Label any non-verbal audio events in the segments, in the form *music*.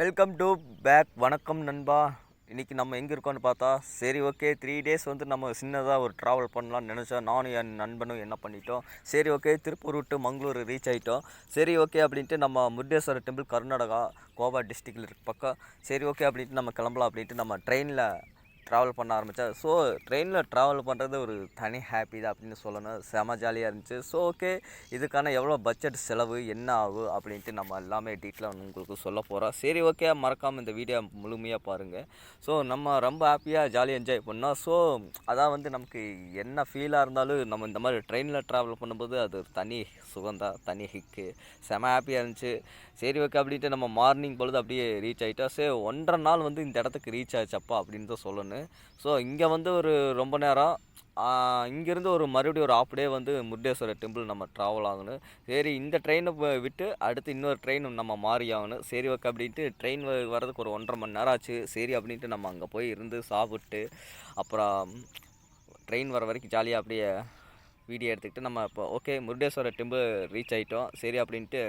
Welcome to back வணக்கம் நண்பா. இன்றைக்கி நம்ம எங்கே இருக்கோம்னு பார்த்தா சரி ஓகே த்ரீ டேஸ் வந்து நம்ம சின்னதாக ஒரு ட்ராவல் பண்ணலாம்னு நினச்சோம். நானும் என் நண்பனும் என்ன பண்ணிட்டோம்? சரி ஓகே திருப்பூர் விட்டு மங்களூர் ரீச் ஆகிட்டோம் சரி ஓகே அப்படின்ட்டு நம்ம முருடேஸ்வரர் டெம்பிள் கர்நாடகா கோவா டிஸ்ட்ரிக்டில் இருக்க பக்கம். சரி ஓகே அப்படின்ட்டு நம்ம கிளம்பலாம் அப்படின்ட்டு நம்ம ட்ரெயினில் ட்ராவல் பண்ண ஆரம்பித்தேன் ஸோ ட்ரெயினில் ட்ராவல் பண்ணுறது ஒரு தனி ஹாப்பி தான் அப்படின்னு சொல்லணும். செம ஜாலியாக இருந்துச்சு. ஸோ ஓகே இதுக்கான எவ்வளோ பட்ஜெட் செலவு என்ன ஆகும் அப்படின்ட்டு நம்ம எல்லாமே டீட்டெயிலாக உங்களுக்கு சொல்ல போகிறோம் சரி ஓகே மறக்காமல் இந்த வீடியோ முழுமையாக பாருங்கள் ஸோ நம்ம ரொம்ப ஹாப்பியாக ஜாலியாக என்ஜாய் பண்ணோம். ஸோ அதான் வந்து நமக்கு என்ன ஃபீலாக இருந்தாலும் நம்ம இந்த மாதிரி ட்ரெயினில் ட்ராவல் பண்ணும்போது அது ஒரு தனி சுகந்தா தனி ஹிக்கு செம ஹாப்பியாக இருந்துச்சு. சரி ஓகே அப்படின்ட்டு நம்ம மார்னிங் பொழுது அப்படியே ரீச் ஆகிட்டோம் சரி ஒன்றரை நாள் வந்து இந்த இடத்துக்கு ரீச் ஆச்சப்பா அப்படின்னு தான் சொல்லணும். ஸோ இங்கே வந்து ஒரு ரொம்ப நேரம் இங்கேருந்து ஒரு மறுபடியும் ஒரு ஆஃப் டே வந்து முருடேஸ்வரர் டெம்பிள் நம்ம ட்ராவல் ஆகணும். சரி இந்த ட்ரெயினை விட்டு அடுத்து இன்னொரு ட்ரெயின் நம்ம மாறி ஆகணும். சரி ஓகே அப்படின்ட்டு ட்ரெயின் வர்றதுக்கு ஒரு ஒன்றரை மணி நேரம் ஆச்சு. சரி அப்படின்ட்டு நம்ம அங்கே போய் இருந்து சாப்பிட்டு அப்புறம் ட்ரெயின் வர வரைக்கும் ஜாலியாக அப்படியே வீடியோ எடுத்துக்கிட்டு நம்ம இப்போ ஓகே முருடேஸ்வரர் டெம்பிள் ரீச் ஆகிட்டோம் சரி அப்படின்ட்டு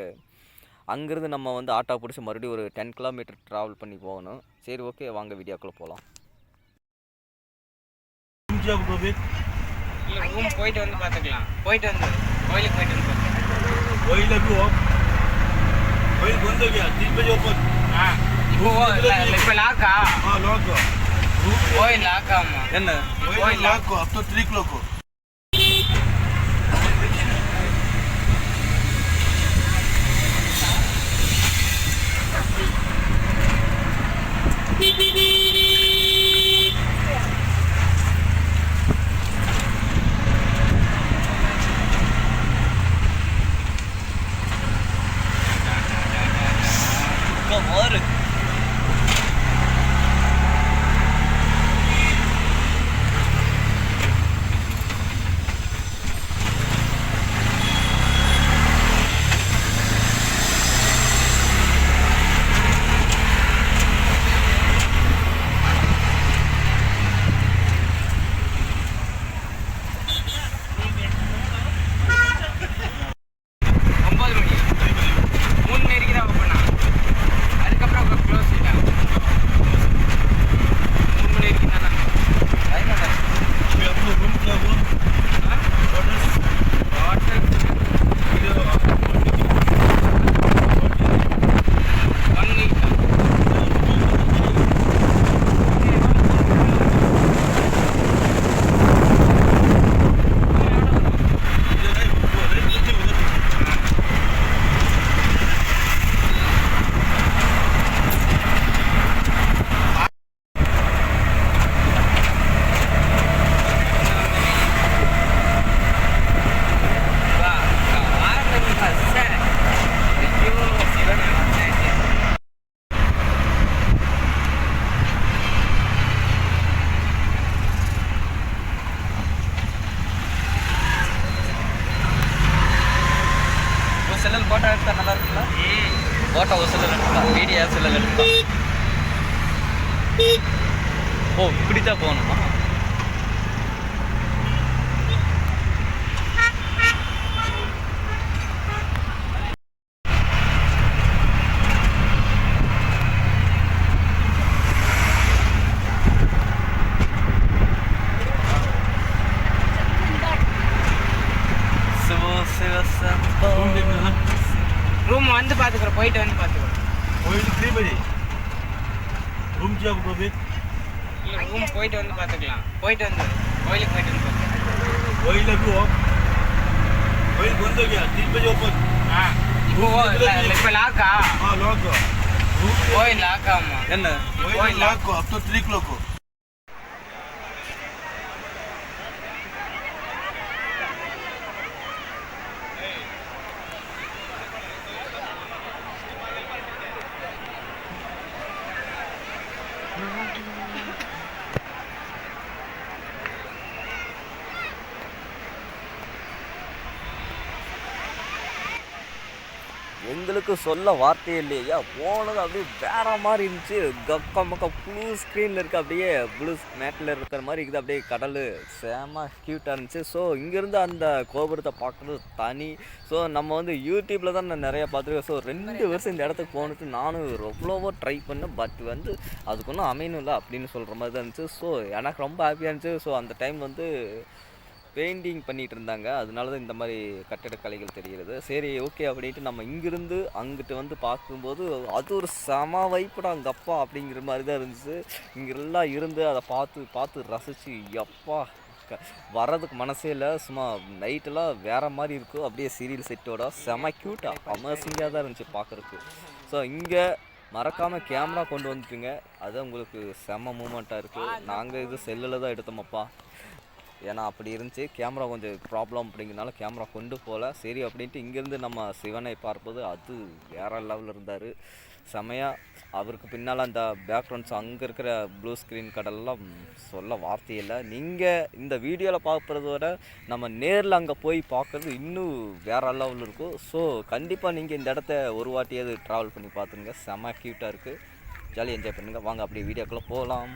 அங்கேருந்து நம்ம வந்து ஆட்டோ பிடிச்சி மறுபடியும் ஒரு டென் கிலோமீட்டர் ட்ராவல் பண்ணி போகணும். சரி ஓகே வாங்க வீடியோக்குள்ளே போகலாம் பூஜாவுக்கு கோபி ரூம் போயிட்டு வந்து பார்த்துக்கலாம் போயிட்டு வந்து கோயிலுக்கு போயிட்டு வந்து கோயில் எப்படி ஓ கோயிலுக்கு வந்து திருப்பதி ஓப்பன் ஆ இப்போ இப்போ லாக்கா ஆ லாக்கா கோயில் லாக்கா அம்மா என்ன கோயில் லாக்கோ up to 3 clock Beep, beep, beep, beep. camarote. Point one પાછો પોઈન્ટ થ્રી બધી રૂમ છે આપણો બે રૂમ પોઈண்ட் વન பார்த்துக்கலாம் પોઈண்ட் வந்து கோயிலுக்கு போயிட்டு வந்து கோயில் இருக்கும் கோயில் બંધ ગયા ત્રીસ બજે ઓપન હા இப்போ லாக்கா ஆ லாக்கா கோயில் லாக்காமா என்ன கோயில் லாக்கோ அப்போ த்ரீ கிலோக்கோ அளவுக்கு சொல்ல வார்த்தையே இல்லையா. போனது அப்படியே வேற மாதிரி இருந்துச்சு. கக்க மக்க ப்ளூ ஸ்க்ரீனில் இருக்க அப்படியே ப்ளூ மேட்டில் இருக்கிற மாதிரி இருக்குது. அப்படியே கடல் சேம க்யூட்டாக இருந்துச்சு. ஸோ இங்கேருந்து அந்த கோபுரத்தை பார்க்குறது தனி. ஸோ நம்ம வந்து யூடியூப்பில் தான் நான் நிறையா பார்த்துருக்கேன். ஸோ ரெண்டு வருஷம் இந்த இடத்துக்கு போனது நானும் எவ்வளோவோ ட்ரை பண்ணேன். பட் வந்து அதுக்கு ஒன்றும் அமையணும் இல்லை அப்படின்னு சொல்கிற மாதிரி தான் இருந்துச்சு. ஸோ எனக்கு ரொம்ப ஹாப்பியாக இருந்துச்சு. ஸோ அந்த டைம் வந்து பெயிண்டிங் பண்ணிட்டு இருந்தாங்க அதனால தான் இந்த மாதிரி கட்டிடக்கலைகள் தெரிகிறது. சரி ஓகே அப்படின்ட்டு நம்ம இங்கிருந்து அங்கிட்டு வந்து பார்க்கும்போது அது ஒரு செம வைப்புடா அங்கே அப்பா அப்படிங்கிற மாதிரி தான் இருந்துச்சு. இங்கெல்லாம் இருந்து அதை பார்த்து பார்த்து ரசித்து எப்பா க- வர்றதுக்கு மனசே இல்லை. சும்மா நைட்டெல்லாம் வேறு மாதிரி இருக்கும். அப்படியே சீரியல் செட்டோட செம க்யூட்டாக அமேசிங்காக தான் இருந்துச்சு பார்க்குறதுக்கு. ஸோ இங்கே மறக்காமல் கேமரா கொண்டு வந்துட்டுங்க. அது உங்களுக்கு செம மூமெண்ட்டாக இருக்குது நாங்கள் இது செல்லில் தான் எடுத்தோமப்பா ஏன்னா அப்படி இருந்துச்சு. கேமரா கொஞ்சம் ப்ராப்ளம் அப்படிங்கிறனால கேமரா கொண்டு போகல சரி அப்படின்ட்டு இங்கேருந்து நம்ம சிவனை பார்ப்பது அது வேற லெவலில் இருந்தார். செமையாக அவருக்கு பின்னால் அந்த பேக்ரவுண்ட்ஸ் அங்கே இருக்கிற ப்ளூ ஸ்க்ரீன் கடல்லாம் சொல்ல வார்த்தையில்லை நீங்கள் இந்த வீடியோவில் பார்க்குறத விட நம்ம நேரில் அங்கே போய் பார்க்குறது இன்னும் வேற லெவலில் இருக்கும். ஸோ கண்டிப்பாக நீங்கள் இந்த இடத்த ஒரு வாட்டியாவது ட்ராவல் பண்ணி பார்த்துருங்க. செம க்யூட்டாக இருக்குது ஜாலியாக என்ஜாய் பண்ணுங்கள் வாங்க அப்படியே வீடியோக்குள்ளே போகலாம்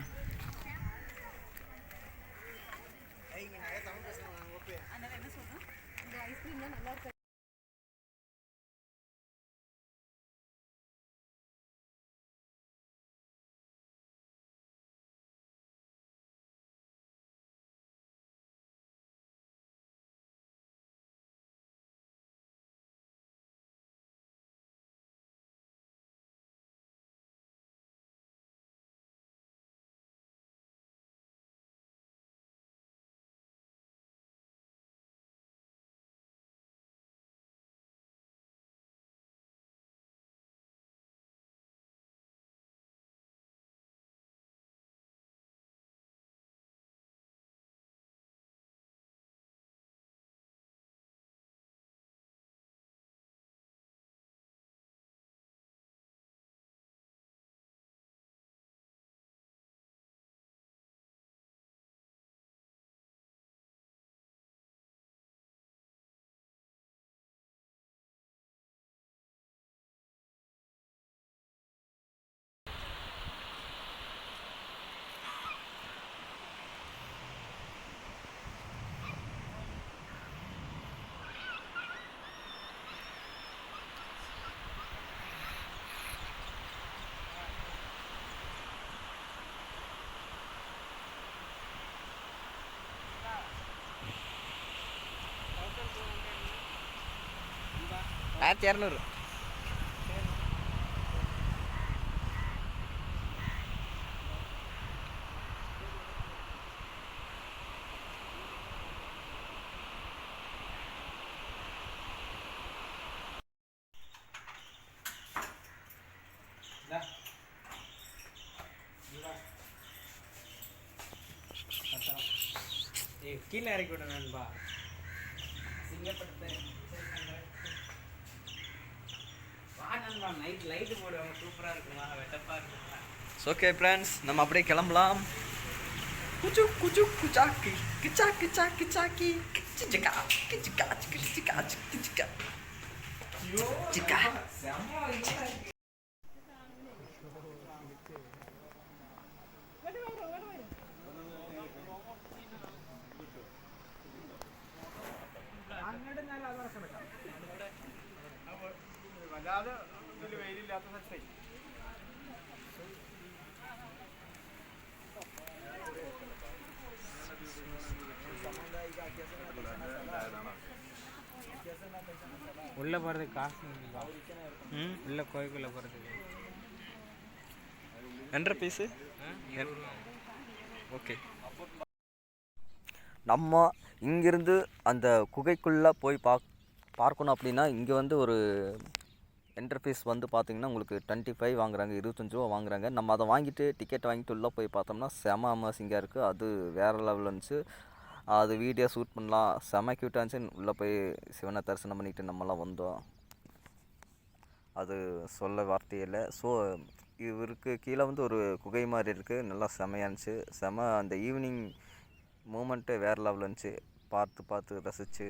ஆயிரத்தி இரநூறு கீழே இறக்கி விட நண்பா சிங்கப்பட்டு ஓகே ஃப்ரெண்ட்ஸ் நம்ம அப்படியே கிளம்பலாம் குச்சு குச்சு குச்சாக்கி கிச்சா கிச்சா கிச்சாக்கி கிச்சிக்கா கிச்சிக்கா கிச்சிக்கா கிச்சிக்கா சிக்கா വല്ലാതെ आता नाही உள்ள போறதுக்கு காசு ம் உள்ள கோயிலுக்குள்ள போறதுக்கு. என்ற பீஸு? ஓகே. நம்ம இங்கேருந்து அந்த குகைக்குள்ளே போய் பார்க் பார்க்கணும் அப்படின்னா இங்கே வந்து ஒரு என்டர்ஃபீஸ் வந்து பார்த்தீங்கன்னா உங்களுக்கு டுவெண்ட்டி ஃபைவ் வாங்குறாங்க இருபத்தஞ்சி ரூபா வாங்குறாங்க. நம்ம அதை வாங்கிட்டு டிக்கெட் வாங்கிட்டு உள்ளே போய் பார்த்தோம்னா செம அமேசிங்காக இருக்குது அது வேறு லெவலில் இருந்துச்சு. அது வீடியோ ஷூட் பண்ணலாம். செம க்யூட்டாக இருந்துச்சு. உள்ளே போய் சிவனை தரிசனம் பண்ணிட்டு நம்மலாம் வந்தோம். அது சொல்ல வார்த்தையில் ஸோ இவருக்கு கீழே வந்து ஒரு குகை மாதிரி இருக்குது நல்லா செமையாக இருந்துச்சு. செம அந்த ஈவினிங் மூமெண்ட்டு வேறு லெவலில் இருந்துச்சு. பார்த்து பார்த்து ரசித்து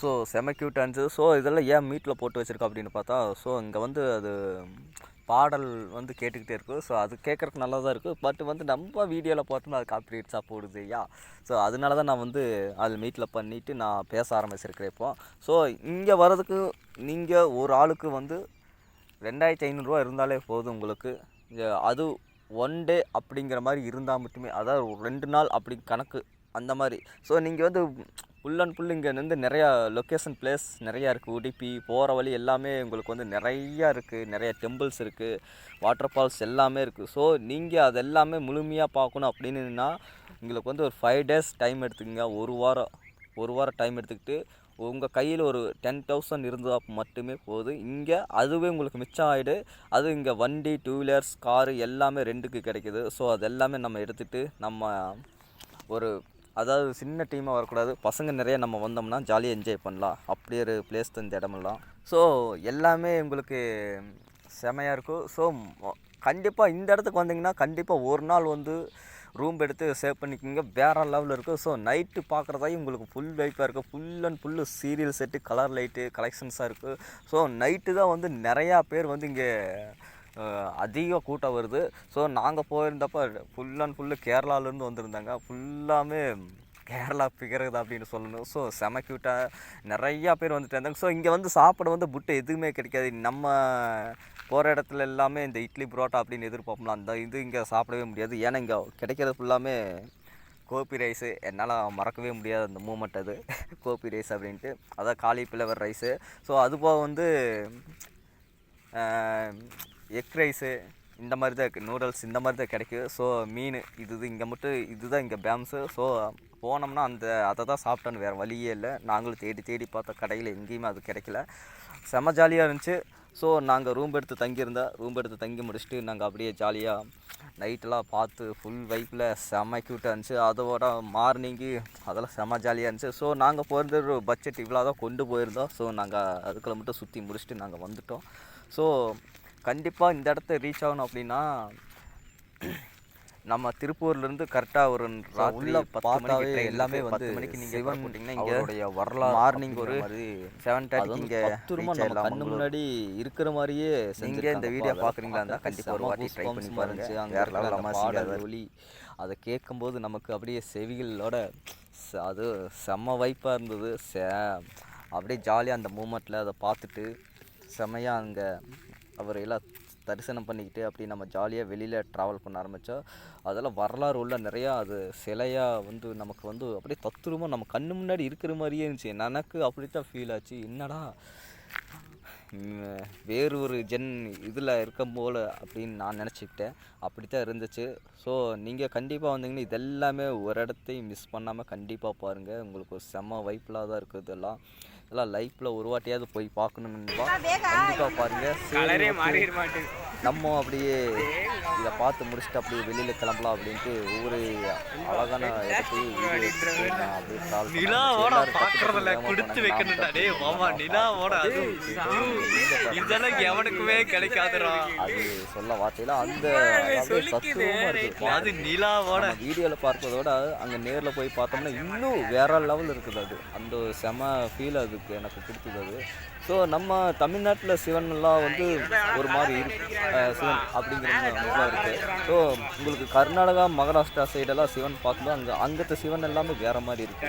ஸோ செம க்யூட்டாக இருந்துச்சு. ஸோ இதெல்லாம் ஏன் மீட்டில் போட்டு வச்சுருக்கோம் அப்படின்னு பார்த்தா ஸோ இங்கே வந்து அது பாடல் வந்து கேட்டுக்கிட்டே இருக்கும் ஸோ அது கேட்குறதுக்கு நல்லா தான் இருக்குது பட் வந்து நம்ம வீடியோவில் பார்த்தோம்னா அது காப்பிரைட்ஸாக போடுது யா? ஸோ அதனால தான் நான் வந்து அது மீட்டில் பண்ணிவிட்டு நான் பேச ஆரம்பிச்சிருக்கிறேன் இப்போ. ஸோ இங்கே வர்றதுக்கு நீங்கள் ஒரு ஆளுக்கு வந்து ரெண்டாயிரத்தி ஐநூறுரூவா இருந்தாலே போதும் உங்களுக்கு. அது ஒன் டே அப்படிங்கிற மாதிரி இருந்தால் மட்டுமே அதாவது ஒரு ரெண்டு நாள் அப்படி கணக்கு அந்த மாதிரி. ஸோ நீங்கள் வந்து ஃபுல் அண்ட் ஃபுல் இங்கே வந்து நிறையா லொக்கேஷன் பிளேஸ் நிறையா இருக்குது உடுப்பி போகிற வழி எல்லாமே உங்களுக்கு வந்து நிறையா இருக்குது நிறைய டெம்பிள்ஸ் இருக்குது வாட்டர் ஃபால்ஸ் எல்லாமே இருக்குது ஸோ நீங்கள் அது எல்லாமே முழுமையாக பார்க்கணும் அப்படின்னுன்னா உங்களுக்கு வந்து ஒரு ஃபைவ் டேஸ் டைம் எடுத்துக்கங்க. ஒரு வாரம் ஒரு வாரம் டைம் எடுத்துக்கிட்டு உங்கள் கையில் ஒரு டென் தௌசண்ட் இருந்தால் மட்டுமே போதும் இங்கே அதுவே உங்களுக்கு மிச்சம் ஆகிடு அது இங்கே வண்டி டூ வீலர்ஸ் காரு எல்லாமே ரெண்டுக்கு கிடைக்குது. ஸோ அது எல்லாமே நம்ம எடுத்துகிட்டு நம்ம ஒரு அதாவது சின்ன டீமாக வரக்கூடாது. பசங்க நிறைய நம்ம வந்தோம்னா ஜாலியாக என்ஜாய் பண்ணலாம். அப்படி ஒரு பிளேஸ் தான் இந்த இடமெல்லாம். ஸோ எல்லாமே உங்களுக்கு செமையாக இருக்கும். ஸோ கண்டிப்பாக இந்த இடத்துக்கு வந்தீங்கன்னா கண்டிப்பாக ஒரு நாள் வந்து ரூம் எடுத்து சேவ் பண்ணிக்கோங்க. வேறு லெவலில் இருக்கும். ஸோ நைட்டு பார்க்குறதாயும் உங்களுக்கு ஃபுல் வைப்பாக இருக்குது full and full serial set colour light கலெக்ஷன்ஸாக இருக்குது ஸோ நைட்டு தான் வந்து நிறையா பேர் வந்து இங்கே அதிக கூட்டம் வருது. ஸோ நாங்கள் போயிருந்தப்போ ஃபுல் அண்ட் ஃபுல்லு கேரளாலேருந்து வந்திருந்தாங்க. ஃபுல்லாமே கேரளா பிகருது அப்படின்னு சொல்லணும். ஸோ செம க்யூட்டாக நிறையா பேர் வந்துட்டு இருந்தாங்க. ஸோ இங்கே வந்து சாப்பிட வந்து புட்டு எதுவுமே கிடைக்காது. நம்ம போகிற இடத்துல எல்லாமே இந்த இட்லி புரோட்டா அப்படின்னு எதிர்பார்ப்போம்ல அந்த இது இங்கே சாப்பிடவே முடியாது. ஏன்னா இங்கே கிடைக்கிறது ஃபுல்லாமே கோபி ரைஸு என்னால் மறக்கவே முடியாது அந்த மூமெண்ட் அது. *laughs* கோபி ரைஸ் அப்படின்ட்டு. அதான் காலிஃப்ளவர் ரைஸு ஸோ அது போக வந்து எக் ரைஸு இந்த மாதிரி தான் இருக்குது நூடுல்ஸ் இந்த மாதிரி தான் கிடைக்கும் ஸோ மீன் இது இது இங்கே மட்டும் இதுதான் இங்கே பேம்ஸு. ஸோ போனோம்னா அந்த அதை தான் சாப்பிட்டோன்னு வேறு வழியே இல்லை. நாங்களும் தேடி தேடி பார்த்த கடையில் எங்கேயுமே அது கிடைக்கல. செம ஜாலியாக இருந்துச்சு. ஸோ நாங்கள் ரூம் எடுத்து தங்கியிருந்தோம் ரூம் எடுத்து தங்கி முடிச்சுட்டு நாங்கள் அப்படியே ஜாலியாக நைட்டெல்லாம் பார்த்து ஃபுல் வைப்பில் செம க்யூட்டாக இருந்துச்சு. அதோட மார்னிங்கு அதெல்லாம் செம ஜாலியாக இருந்துச்சு. ஸோ நாங்கள் போகிறது ஒரு பட்ஜெட் இவ்வளோ தான் கொண்டு போயிருந்தோம். ஸோ நாங்கள் அதுக்குள்ள மட்டும் சுற்றி முடிச்சுட்டு நாங்கள் வந்துட்டோம். ஸோ கண்டிப்பாக இந்த இடத்த ரீச் ஆகணும் அப்படின்னா நம்ம திருப்பூர்லேருந்து கரெக்டாக ஒரு ராத்திரி பார்த்தாவே எல்லாமே வந்து மணிக்கு நீங்கள் சிவன் போட்டிங்கன்னா இங்கே வரலாறு மார்னிங் ஒரு செவன் வந்து இங்கே பத்திரமா நம்ம கண்ணு முன்னாடி இருக்கிற மாதிரியே நீங்க இந்த வீடியோ பார்க்குறீங்களா? இருந்தால் கண்டிப்பாக ஒரு வாட்டி ட்ரை பண்ணி பாருங்க. வேற லெவல் அமாசிங்க ஒளி அதை. கேட்கும்போது நமக்கு அப்படியே செவிகளோட அது செம்ம வைப்பாக இருந்தது. சே அப்படியே ஜாலியாக அந்த மூமெண்ட்டில் அதை பார்த்துட்டு செம்மையாக அங்கே அவரையெல்லாம் தரிசனம் பண்ணிக்கிட்டு அப்படி நம்ம ஜாலியாக வெளியில் ட்ராவல் பண்ண ஆரம்பித்தோம் அதெல்லாம் வரலாறு உள்ள நிறையா அது சிலையாக வந்து நமக்கு வந்து அப்படியே தத்துரமாக நம்ம கண்ணு முன்னாடி இருக்கிற மாதிரியே இருந்துச்சு. எனக்கு அப்படி தான் ஃபீல் ஆச்சு. என்னடா வேறு ஒரு ஜென் இதில் இருக்கும் போல் அப்படின்னு நான் நினச்சிக்கிட்டேன். அப்படி தான் இருந்துச்சு. ஸோ நீங்கள் கண்டிப்பாக வந்தீங்கன்னா இதெல்லாமே ஒரு இடத்தையும் மிஸ் பண்ணாமல் கண்டிப்பாக பாருங்கள் உங்களுக்கு ஒரு செம்ம வைப்பிலாக தான் இருக்குது இதெல்லாம். இதெல்லாம் லைஃப்பில் ஒரு வாட்டியாவது போய் பார்க்கணுன்னு கண்டிப்பாக பாருங்கள் நம்ம அப்படியே இதை பார்த்து முடிச்சுட்டு அப்படியே வெளியில் கிளம்பலாம் அப்படின்ட்டு ஒவ்வொரு அழகான அது எவனுக்குமே கிடைக்காதுடா. அது சொல்ல வார்த்தையில அந்த அது நிலாவோட வீடியோவில் பார்ப்பதோட அங்கே நேரில் போய் பார்த்தோம்னா இன்னும் வேற லெவல் இருக்குது அது. அந்த ஒரு செம ஃபீல் அதுக்கு எனக்கு பிடிச்சது அது ஸோ நம்ம தமிழ்நாட்டில் சிவன்லாம் வந்து ஒரு மாதிரி இருக்கு. சிவன் அப்படிங்கிற மாதிரிலாம் இருக்குது ஸோ உங்களுக்கு கர்நாடகா மகாராஷ்டிரா சைடெல்லாம் சிவன் பார்க்கும்போது அங்கே அங்கத்த சிவன் எல்லாமே வேற மாதிரி இருக்கு.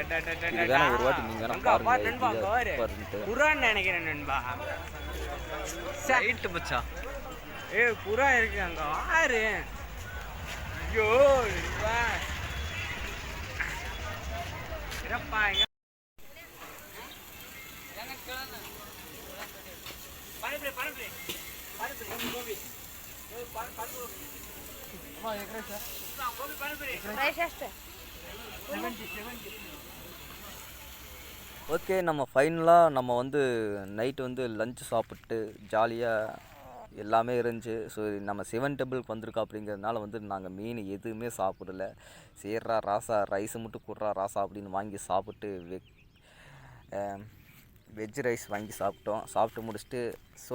இது வேணா ஒரு வாட்டி நீங்கள் வேணா பாருங்க பாருன்ட்டு. நினைக்கிறேன் நண்பா. புறா இருக்கு அங்க. ஆறு. ஐயோ வா. இருப்பா, இங்க. பரப்பு, பரப்பு. பரப்பு, கோபி, கோபி. ஏய், பர- பரப்பு. கோபி, பரப்பு. ஓகே நம்ம ஃபைனலாக நம்ம வந்து நைட் வந்து லஞ்ச் சாப்பிட்டு ஜாலியாக எல்லாமே இருந்துச்சு. ஸோ நம்ம சிவன் டெம்பிளுக்கு வந்திருக்கோம் அப்படிங்கிறதுனால வந்து நாங்கள் மீன் எதுவுமே சாப்பிடல. சேர்றா ராசா ரைஸ் மட்டும் குடுறா ராசா அப்படின்னு வாங்கி சாப்பிட்டு வெ வெஜ் ரைஸ் வாங்கி சாப்பிட்டோம். சாப்பிட்டு முடிச்சுட்டு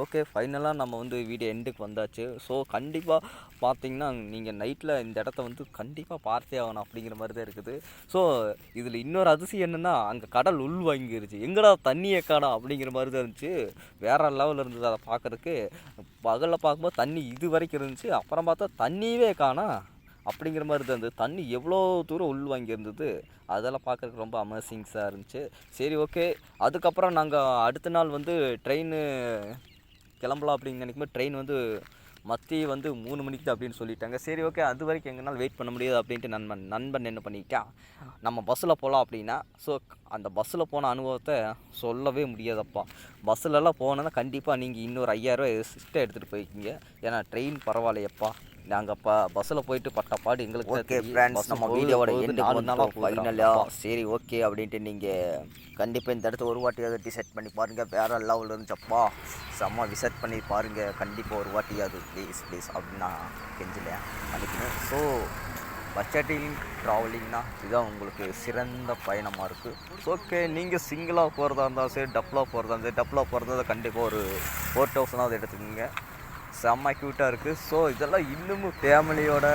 ஓகே ஃபைனலாக நம்ம வந்து வீடியோ எண்டுக்கு வந்தாச்சு. ஸோ கண்டிப்பாக பார்த்தீங்கன்னா நீங்கள் நைட்டில் இந்த இடத்த வந்து கண்டிப்பாக பார்த்தே ஆகணும் அப்படிங்கிற மாதிரி தான் இருக்குது. ஸோ இதில் இன்னொரு அதிசயம் என்னென்னா அங்கே கடல் உள் வாங்கிருச்சு. எங்கடா தண்ணியை காணோம் அப்படிங்கிற மாதிரி தான் இருந்துச்சு. வேறு லெவலில் இருந்தது அதை பார்க்குறதுக்கு பகலில் பார்க்கும்போது தண்ணி இது வரைக்கும் இருந்துச்சு. அப்புறம் பார்த்தா தண்ணியவே காணா. அப்படிங்கிற மாதிரி தான் இருந்தது தண்ணி எவ்வளோ தூரம் உள் வாங்கியிருந்தது அதெல்லாம் பார்க்குறதுக்கு ரொம்ப அமேசிங்ஸாக இருந்துச்சு. சரி ஓகே அதுக்கப்புறம் நாங்கள் அடுத்த நாள் வந்து ட்ரெயின் கிளம்பலாம் அப்படின்னு நினைக்கும்போது ட்ரெயின் வந்து மத்தி வந்து மூணு மணிக்கு தான் அப்படின்னு சொல்லிட்டாங்க. சரி ஓகே அது வரைக்கும் எங்களால் வெயிட் பண்ண முடியாது அப்படின்ட்டு நண்பன் நண்பன் என்ன பண்ணிட்டான் நம்ம பஸ்ஸில் போகலாம் அப்படின்னா ஸோ அந்த பஸ்ஸில் போன அனுபவத்தை சொல்லவே முடியாதப்பா. பஸ்ஸிலலாம் போனோன்னா கண்டிப்பாக நீங்கள் இன்னொரு ஐயாயிரரூவா எக்ஸ்ட்ரா எடுத்துகிட்டு போய்க்கிங்க ஏன்னா ட்ரெயின் பரவாயில்லையப்பா. நாங்கள் இப்போ பஸ்ஸில் போயிட்டு பட்ட பாடு எங்களுக்கு ஓகே. ஃப்ரெண்ட்ஸ் நம்ம வீடியோவோட போகுதுடா. ஃபைனலாக சரி ஓகே அப்படின்ட்டு நீங்கள் கண்டிப்பாக இந்த இடத்த ஒரு வாட்டியாவது டிசைட் பண்ணி பாருங்கள் வேறு லெவலில் இருந்துச்சப்பா. செம்ம விசிட் பண்ணி பாருங்கள் கண்டிப்பாக ஒரு வாட்டியாவது. ப்ளீஸ் ப்ளீஸ் அப்படின்னு நான் கெஞ்சிலேன் நினைக்கிறேன் ஸோ பட்ஜெட்டிங் ட்ராவலிங்னா இதுதான் உங்களுக்கு சிறந்த பயணமாக இருக்குது ஓகே நீங்கள் சிங்கிளாக போகிறதா இருந்தாலும் சரி டப்பில் போகிறதா இருந்தால் டப்பில் போகிறதா கண்டிப்பாக ஒரு ஃபோர் தௌசண்டாவது எடுத்துக்கோங்க. செம்ம க்யூட்டாக இருக்குது ஸோ இதெல்லாம் இன்னமும் ஃபேமிலியோட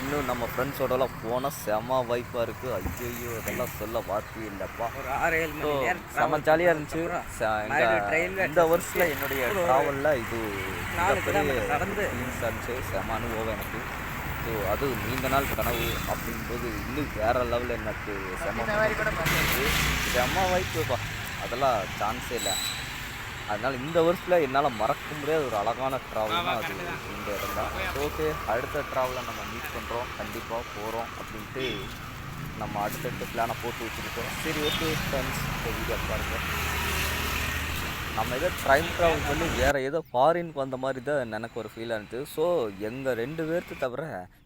இன்னும் நம்ம ஃப்ரெண்ட்ஸோடலாம் போனால் செம்ம வைப்பாக இருக்குது ஐயோ இதெல்லாம் சொல்ல வார்த்தையே இல்லைப்பா. ஒரு ஆறு ஏழு ஸோ செம்ம ஜாலியாக இருந்துச்சு. இந்த- வருஷத்தில் என்னுடைய ட்ராவலில் இது நடந்து. இருந்துச்சு. செம்ம அனுபவம் எனக்கு. ஸோ அது நீண்ட நாள் கனவு அப்படிங்கும்போது இன்னும் வேறு லெவலில் எனக்கு செம்ம. செம்ம வாய்ப்புப்பா அதெல்லாம் சான்ஸே இல்லை. அதனால் இந்த வருஷத்தில் என்னால் மறக்க முடியாத ஒரு அழகான ட்ராவல்னா அது இந்த இடம் தான். ஓகே அடுத்த ட்ராவலை நம்ம மீட் பண்ணுறோம் கண்டிப்பாக போகிறோம் அப்படின்ட்டு நம்ம அடுத்தடுத்த பிளானை போட்டு வச்சுருக்கோம். சரி ஓகே ஃப்ரெண்ட்ஸ் இந்த வீடியோ பாருங்கள் நம்ம ஏதோ டைம் ட்ராவல் பண்ணி வேறு ஏதோ ஃபாரினுக்கு வந்த மாதிரி தான் எனக்கு ஒரு ஃபீலாக இருந்துச்சு ஸோ எங்கள் ரெண்டு பேர்த்து தவிர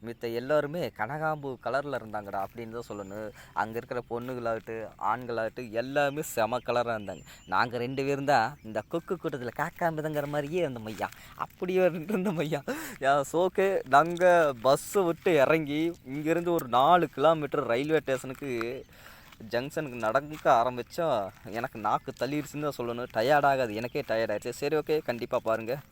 மித்த எல்லாருமே கனகாம்பு கலரில் இருந்தாங்கடா அப்படின்னு தான் சொல்லணும். அங்கே இருக்கிற பொண்ணுகளாகட்டு ஆண்களாகட்டும் எல்லாமே செம கலராக இருந்தாங்க. நாங்கள் ரெண்டு பேரும் தான் இந்த கொக்கு கூட்டத்தில் காக்காம்புதங்கிற மாதிரியே அந்த மையா. அப்படியே இருந்த மையா. சோக்கு நாங்கள் பஸ்ஸை விட்டு இறங்கி இங்கேருந்து ஒரு நாலு கிலோமீட்டர் ரயில்வே ஸ்டேஷனுக்கு ஜங்ஷனுக்கு நடக்க ஆரம்பித்தா எனக்கு நாக்கு தள்ளிடுச்சுன்னு தான் சொல்லணும். டயர்ட் ஆகாது. எனக்கே டயர்ட் ஆயிடுச்சு. சரி ஓகே கண்டிப்பாக பாருங்கள்